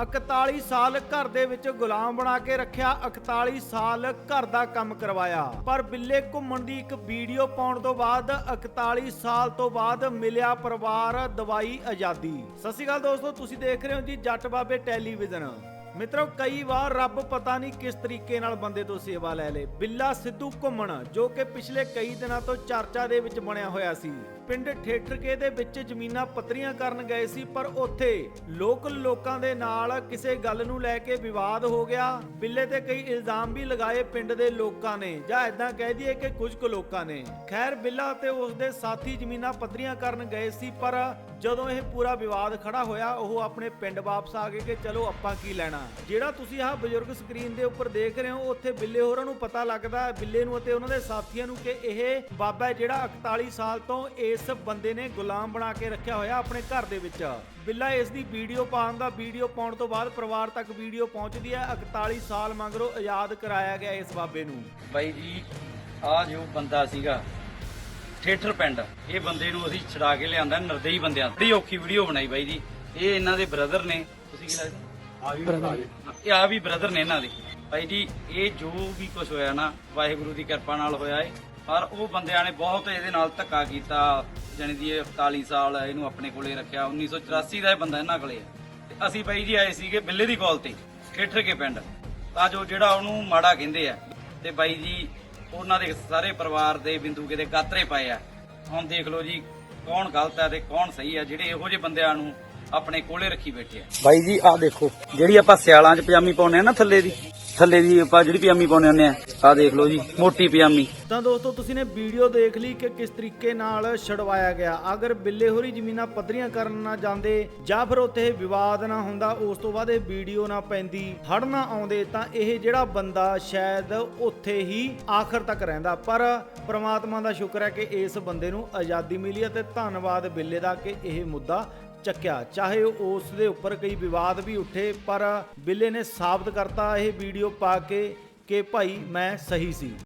41 ਸਾਲ ਘਰ ਦੇ ਵਿੱਚ ਗੁਲਾਮ ਬਣਾ ਕੇ ਰੱਖਿਆ 41 ਸਾਲ ਘਰ ਦਾ ਕੰਮ ਕਰਵਾਇਆ। ਪਰ ਬਿੱਲੇ ਘੁੰਮਣ ਦੀ ਇੱਕ ਵੀਡੀਓ ਪਾਉਣ ਤੋਂ ਬਾਅਦ 41 ਸਾਲ ਤੋਂ ਬਾਅਦ ਮਿਲਿਆ ਪਰਿਵਾਰ ਦਵਾਈ ਆਜ਼ਾਦੀ। ਸਤਿ ਸ਼੍ਰੀ ਅਕਾਲ ਦੋਸਤੋ, ਤੁਸੀਂ ਦੇਖ ਰਹੇ ਹੋ ਜੀ ਜੱਟ ਬਾਬੇ ਟੈਲੀਵਿਜ਼ਨ। ਮਿੱਤਰੋ, ਕਈ ਵਾਰ ਰੱਬ ਪਤਾ ਨਹੀਂ ਕਿਸ ਤਰੀਕੇ ਨਾਲ ਬੰਦੇ ਤੋਂ ਸੇਵਾ ਲੈ ਲੇ। ਬਿੱਲਾ ਸਿੱਧੂ ਘੁੰਮਣ, ਜੋ ਕਿ ਪਿਛਲੇ ਕਈ ਦਿਨਾਂ ਤੋਂ ਚਰਚਾ ਦੇ ਵਿੱਚ ਬਣਿਆ ਹੋਇਆ ਸੀ। ਪਿੰਡ ਠੇਠਰਕੇ ਦੇ ਵਿੱਚ ਜ਼ਮੀਨਾਂ ਪੱਧਰੀਆਂ ਕਰਨ ਗਏ ਸੀ, ਪਰ ਉੱਥੇ ਲੋਕਲ ਲੋਕਾਂ ਦੇ ਨਾਲ ਕਿਸੇ ਗੱਲ ਨੂੰ ਲੈ ਕੇ ਵਿਵਾਦ ਹੋ ਗਿਆ। ਬਿੱਲੇ ਤੇ ਕਈ ਇਲਜ਼ਾਮ ਵੀ ਲਗਾਏ ਪਿੰਡ ਦੇ ਲੋਕਾਂ ਨੇ, ਜਾਂ ਇਦਾਂ ਕਹਿ ਦਈਏ ਕਿ ਕੁਝ ਕੁ ਲੋਕਾਂ ਨੇ। ਖੈਰ, ਬਿੱਲਾ ਤੇ ਉਸ ਦੇ ਸਾਥੀ ਜ਼ਮੀਨਾਂ ਪੱਧਰੀਆਂ ਕਰਨ ਗਏ ਸੀ, ਪਰ ਜਦੋਂ ਇਹ ਪੂਰਾ ਵਿਵਾਦ ਖੜਾ ਹੋਇਆ, ਉਹ ਆਪਣੇ ਪਿੰਡ ਵਾਪਸ ਆ ਗਏ ਕਿ ਚਲੋ ਆਪਾਂ ਕੀ ਲੈਣਾ। ਜਿਹੜਾ ਤੁਸੀਂ ਆਹ ਬਜ਼ੁਰਗ ਸਕਰੀਨ ਦੇ ਉੱਪਰ ਦੇਖ ਰਹੇ ਹੋ, ਉੱਥੇ ਬਿੱਲੇ ਹੋਰਾਂ ਨੂੰ ਪਤਾ ਲੱਗਦਾ ਬਿੱਲੇ ਨੂੰ ਅਤੇ ਉਹਨਾਂ ਦੇ ਸਾਥੀਆਂ ਨੂੰ ਕਿ ਇਹ ਬਾਬਾ ਜਿਹੜਾ 41 ਸਾਲ ਤੋਂ ਇਸ ਬੰਦੇ ਨੇ ਗੁਲਾਮ ਬਣਾ ਕੇ ਰੱਖਿਆ ਹੋਇਆ ਆਪਣੇ ਘਰ ਦੇ ਵਿੱਚ। ਬਿੱਲਾ ਇਸ ਦੀ ਵੀਡੀਓ ਪਾਉਣ ਦਾ ਵੀਡੀਓ ਪਾਉਣ ਤੋਂ ਬਾਅਦ ਪਰਿਵਾਰ ਤੱਕ ਵੀਡੀਓ ਪਹੁੰਚਦੀ ਹੈ। 41 ਸਾਲ ਮਗਰੋਂ ਆਜ਼ਾਦ ਕਰਾਇਆ ਗਿਆ ਇਸ ਬਾਬੇ ਨੂੰ। ਬਾਈ ਜੀ ਆ ਜੋ ਬੰਦਾ ਸੀਗਾ ਠੇਠਰ ਪਿੰਡ ਇਹ ਬੰਦੇ ਨੂੰ ਅਸੀਂ ਛਡਾ ਕੇ ਲਿਆਂਦਾ ਨਰਦਈ ਬੰਦਿਆਂ। ਬੜੀ ਔਖੀ ਵੀਡੀਓ ਬਣਾਈ ਬਾਈ ਜੀ। ਇਹ ਇਹਨਾਂ ਦੇ ਬ੍ਰਦਰ ਨੇ। ਤੁਸੀਂ ਕੀ ਲੱਗਦਾ? ਇਹ ਆ ਵੀ ਬ੍ਰਦਰ ਨੇ ਇਹਨਾਂ ਦੇ। ਬਾਈ ਜੀ ਇਹ ਜੋ ਵੀ ਕੁਝ ਹੋਇਆ ਨਾ ਵਾਹਿਗੁਰੂ ਦੀ ਕਿਰਪਾ ਨਾਲ ਹੋਇਆ ਏ। ਪਰ ਉਹ ਬੰਦਿਆਂ ਨੇ ਬਹੁਤ ਇਹਦੇ ਨਾਲ ਧੱਕਾ ਕੀਤਾ, ਜਾਣੀ ਦੀ ਇਹ 41 ਸਾਲ ਇਹਨੂੰ ਆਪਣੇ ਕੋਲੇ ਰੱਖਿਆ 1984 ਦਾ ਇਹ ਬੰਦਾ ਇਹਨਾਂ ਕੋਲੇ ਤੇ ਅਸੀਂ ਬਾਈ ਜੀ ਆਏ ਸੀਗੇ ਬਿੱਲੇ ਦੀ ਕਾਲ ਤੇ ਠੇਠਰ ਕੇ ਪਿੰਡ। ਤਾਂ ਜੋ ਜਿਹੜਾ ਉਹਨੂੰ ਮਾੜਾ ਕਹਿੰਦੇ ਆ, ਤੇ ਬਾਈ ਜੀ, ਉਹਨਾਂ ਦੇ ਸਾਰੇ ਪਰਿਵਾਰ ਦੇ ਬਿੰਦੂ ਕਿਤੇ ਗਾਤਰੇ ਪਏ ਆ। ਹੁਣ ਦੇਖ ਲਓ ਜੀ, ਕੌਣ ਗਲਤ ਹੈ ਤੇ ਕੌਣ ਸਹੀ ਹੈ ਜਿਹੜੇ ਇਹੋ ਜਿਹੇ ਬੰਦਿਆਂ ਨੂੰ ਆਪਣੇ ਕੋਲੇ ਰੱਖੀ ਬੈਠੇ ਆ। ਬਾਈ ਜੀ, ਆਹ ਦੇਖੋ, ਜਿਹੜੀ ਆਪਾਂ ਸਿਆਲਾਂ 'ਚ ਪਜਾਮੀ ਪਾਉਂਦੇ ਆ ਨਾ ਥੱਲੇ ਦੀ ਥੱਲੇ ਦੀ ਆਪਾਂ ਜਿਹੜੀ ਪਜਾਮੀ ਪਾਉਂਦੇ ਹੁੰਦੇ ਆ ਆਹ ਦੇਖ ਲਓ ਜੀ, ਮੋਟੀ ਪਜਾਮੀ। ਤਾਂ ਦੋਸਤੋ, ਤੁਸੀਂ ਨੇ ਵੀਡੀਓ ਦੇਖ ਲਈ ਕਿ ਕਿਸ ਤਰੀਕੇ ਨਾਲ ਛਡਵਾਇਆ ਗਿਆ। ਅਗਰ ਬਿੱਲੇ ਹੋਰੀ ਜ਼ਮੀਨਾਂ ਪੱਧਰੀਆਂ ਕਰਨ ਨਾ ਜਾਂਦੇ ਜਾਂ ਫਿਰ ਉੱਥੇ ਵਿਵਾਦ ਨਾ ਹੁੰਦਾ, ਉਸ ਤੋਂ ਬਾਅਦ ਇਹ ਵੀਡੀਓ ਨਾ ਪੈਂਦੀ ਹੜ ਨਾ ਆਉਂਦੇ, ਤਾਂ ਇਹ ਜਿਹੜਾ ਬੰਦਾ ਸ਼ਾਇਦ ਉੱਥੇ ਹੀ ਆਖਰ ਤੱਕ ਰਹਿੰਦਾ। ਪਰ ਪ੍ਰਮਾਤਮਾ ਦਾ ਸ਼ੁਕਰ ਹੈ ਕਿ ਇਸ ਬੰਦੇ ਨੂੰ ਆਜ਼ਾਦੀ ਮਿਲੀ ਅਤੇ ਧੰਨਵਾਦ ਬਿੱਲੇ ਦਾ ਕਿ ਇਹ ਮੁੱਦਾ ਚੱਕਿਆ। ਚਾਹੇ ਉਸ ਦੇ ਉੱਪਰ ਕਈ ਵਿਵਾਦ ਵੀ ਉੱਠੇ, ਪਰ ਬਿੱਲੇ ਨੇ ਸਾਬਤ ਕਰਤਾ ਇਹ ਵੀਡੀਓ ਪਾ ਕੇ ਕਿ ਭਾਈ ਮੈਂ ਸਹੀ ਸੀ।